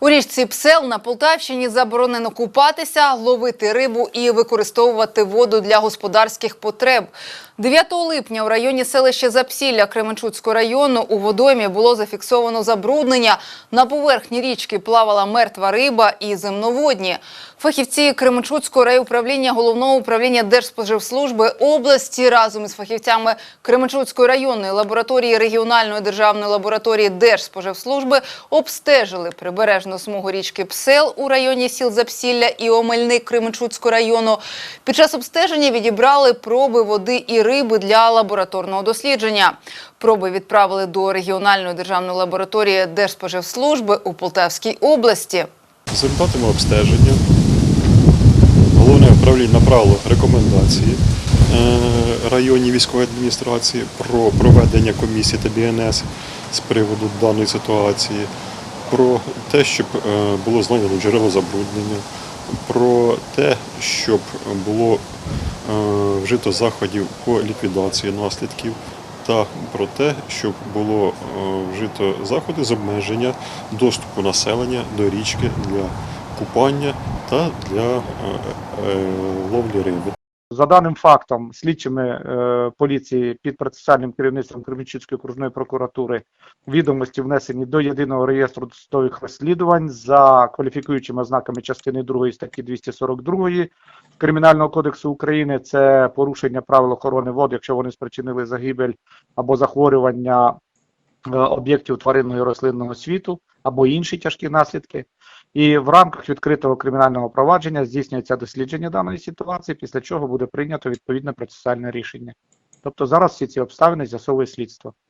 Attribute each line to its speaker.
Speaker 1: У річці Псел на Полтавщині заборонено купатися, ловити рибу і використовувати воду для господарських потреб. 9 липня у районі селища Запсілля Кременчуцького району у водоймі було зафіксовано забруднення. На поверхні річки плавала мертва риба і земноводні. Фахівці Кременчуцького райуправління головного управління Держспоживслужби області разом із фахівцями Кременчуцької районної лабораторії регіональної державної лабораторії Держспоживслужби обстежили прибережну смугу річки Псел у районі сіл Запсілля і Омельник Кременчуцького району. Під час обстеження відібрали проби води і риби для лабораторного дослідження. Проби відправили до регіональної державної лабораторії Держспоживслужби у Полтавській області.
Speaker 2: За результатами обстеження головне управління направило рекомендації е, районній військової адміністрації про проведення комісії та БНС з приводу даної ситуації, про те, щоб е, було знайдено джерело забруднення, про те, щоб було е, вжито заходів по ліквідації наслідків. Та про те, щоб було вжито заходи з обмеження доступу населення до річки для купання та для е, е, ловлі риби.
Speaker 3: За даним фактом, слідчими е, поліції під процесуальним керівництвом Кременчуцької окружної прокуратури відомості внесені до єдиного реєстру досудових розслідувань за кваліфікуючими ознаками частини 2 статті 242 Кримінального кодексу України. Це порушення правил охорони вод, якщо вони спричинили загибель або захворювання об'єктів тваринного і рослинного світу або інші тяжкі наслідки. І в рамках відкритого кримінального провадження здійснюється дослідження даної ситуації, після чого буде прийнято відповідне процесуальне рішення. Тобто зараз всі ці обставини з'ясовує слідство.